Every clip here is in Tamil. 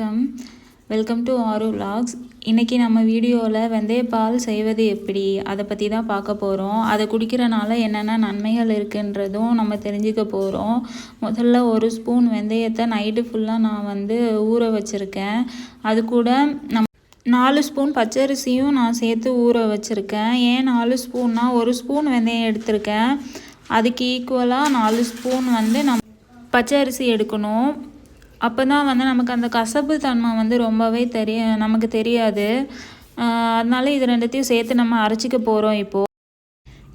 வெல்கம் டு ஆரு விலாக்ஸ் இன்றைக்கி நம்ம வீடியோவில் வெந்தயப்பால் செய்வது எப்படி? அதை பற்றி தான் பார்க்க போகிறோம் அதை குடிக்கிறனால என்னென்ன நன்மைகள் இருக்குன்றதும் நம்ம தெரிஞ்சுக்க போகிறோம் முதல்ல ஒரு ஸ்பூன் வெந்தயத்தை நைட்டு ஃபுல்லாக நான் வந்து ஊற வச்சுருக்கேன். அது கூட நம் நாலு ஸ்பூன் பச்சரிசியும் நான் சேர்த்து ஊற வச்சுருக்கேன். ஏன் நாலு ஸ்பூன்னா ஒரு ஸ்பூன் வெந்தயம் எடுத்திருக்கேன். அதுக்கு ஈக்குவலாக நாலு ஸ்பூன் வந்து நம் பச்சை அரிசி எடுக்கணும். அப்போ தான் வந்து நமக்கு அந்த கசப்பு தன்மை வந்து ரொம்பவே தெரிய நமக்கு தெரியாது. அதனால இது ரெண்டுத்தையும் சேர்த்து நம்ம அரைச்சிக்க போகிறோம் இப்போது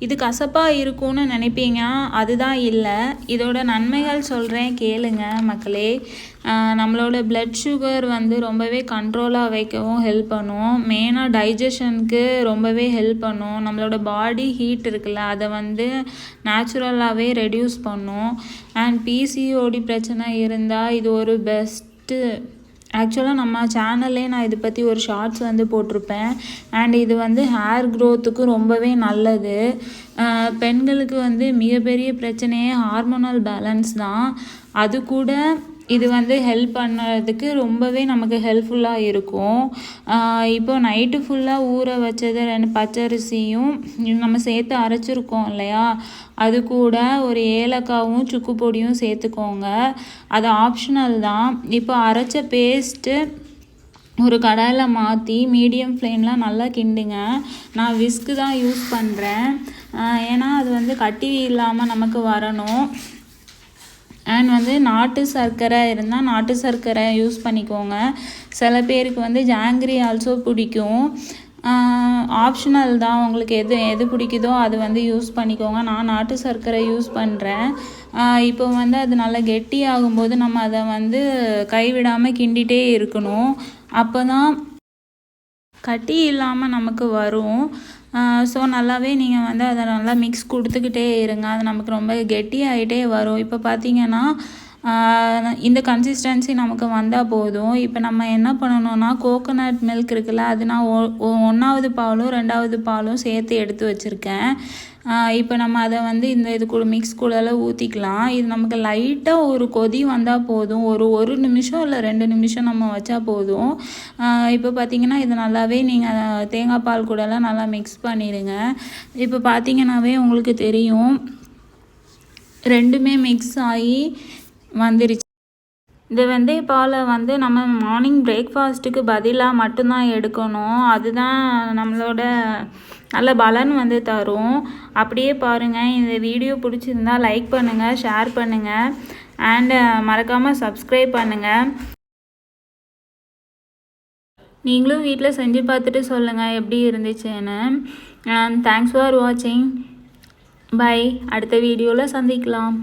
இது கசப்பாக இருக்கும்னு நினைப்பீங்க? அதுதான் இல்லை. இதோட நன்மைகள் சொல்கிறேன் கேளுங்க மக்களே. நம்மளோட பிளட் சுகர் வந்து ரொம்பவே கண்ட்ரோலாக வைக்கவும் ஹெல்ப் பண்ணும். மெயினாக டைஜஷனுக்கு ரொம்பவே ஹெல்ப் பண்ணும். நம்மளோட பாடி ஹீட் இருக்குல்ல அதை வந்து நேச்சுரலாகவே ரெடியூஸ் பண்ணும். அண்ட் பிசிஓடி பிரச்சனை இருந்தால் இது ஒரு பெஸ்ட்டு ஆக்சுவலாக நம்ம சேனல்லே நான் இதை பற்றி ஒரு ஷார்ட்ஸ் வந்து போட்டிருப்பேன். அண்ட் இது வந்து ஹேர் க்ரோத்துக்கு ரொம்பவே நல்லது. பெண்களுக்கு வந்து மிகப்பெரிய பிரச்சனையே ஹார்மோனல் பேலன்ஸ் தான். அது கூட இது வந்து ஹெல்ப் பண்ணுறதுக்கு ரொம்பவே நமக்கு ஹெல்ப்ஃபுல்லாக இருக்கும். இப்போ நைட்டு ஃபுல்லாக ஊற வச்சது ரெண்டு பச்சரிசியும் நம்ம சேர்த்து அரைச்சிருக்கோம் இல்லையா? அது கூட ஒரு ஏலக்காவும் சுக்கு பொடியும் சேர்த்துக்கோங்க. அது ஆப்ஷனல் தான். இப்போ அரைச்ச பேஸ்ட்டு ஒரு கடாயில் மாற்றி மீடியம் ஃப்ளேமில் நல்லா கிண்டுங்க. நான் விஸ்க்கு தான் யூஸ் பண்ணுறேன் ஏன்னா அது வந்து கட்டி இல்லாமல் நமக்கு வரணும். அண்ட் வந்து நாட்டு சர்க்கரை இருந்தால் நாட்டு சர்க்கரை யூஸ் பண்ணிக்கோங்க. சில பேருக்கு வந்து ஜாங்கிரி ஆல்சோ பிடிக்கும். ஆப்ஷனல் தான் உங்களுக்கு எது எது பிடிக்குதோ அது வந்து யூஸ் பண்ணிக்கோங்க. நான் நாட்டு சர்க்கரை யூஸ் பண்ணுறேன் இப்போ வந்து அது நல்லா கெட்டி ஆகும்போது நம்ம அதை வந்து கைவிடாமல் கிண்டிகிட்டே இருக்கணும். அப்போ தான் கட்டி இல்லாமல் நமக்கு வரும். ஸோ நல்லாவே நீங்கள் வந்து அதை நல்லா மிக்ஸ் கொடுத்துக்கிட்டே இருங்க. அது நமக்கு ரொம்ப கெட்டி ஆகிட்டே வரும். இப்போ பார்த்தீங்கன்னா இந்த கன்சிஸ்டன்சி நமக்கு வந்தால் போதும். இப்போ நம்ம என்ன பண்ணணும்னா கோகோனட் மில்க் இருக்குல்ல அது நான் ஒ ஒன்றாவது பாலும் ரெண்டாவது பாலும் சேர்த்து எடுத்து வச்சுருக்கேன். இப்போ நம்ம அதை வந்து இந்த இது கூட மிக்ஸ் கூடலாம் ஊற்றிக்கலாம் இது நமக்கு லைட்டாக ஒரு கொதி வந்தால் போதும். ஒரு ஒரு நிமிஷம் இல்லை ரெண்டு நிமிஷம் நம்ம வச்சா போதும். இப்போ பார்த்தீங்கன்னா இது நல்லாவே நீங்கள் தேங்காய் பால் கூடலாம் நல்லா மிக்ஸ் பண்ணிடுங்க. இப்போ பார்த்தீங்கன்னாவே உங்களுக்கு தெரியும். ரெண்டுமே மிக்ஸ் ஆகி வந்துருச்சு. இந்த வெந்தய பாலை வந்து நம்ம மார்னிங் பிரேக்ஃபாஸ்ட்டுக்கு பதிலாக மட்டும்தான் எடுக்கணும். அதுதான் நம்மளோட நல்ல பலன் வந்து தரும். அப்படியே பாருங்கள் இந்த வீடியோ பிடிச்சிருந்தா லைக் பண்ணுங்கள் ஷேர் பண்ணுங்கள் அண்டு மறக்காமல் சப்ஸ்கிரைப் பண்ணுங்கள் நீங்களும் வீட்டில் செஞ்சு பார்த்துட்டு சொல்லுங்கள் எப்படி இருந்துச்சுன்னு. தேங்க்ஸ் ஃபார் வாட்சிங் பை அடுத்த வீடியோவில் சந்திக்கலாம்.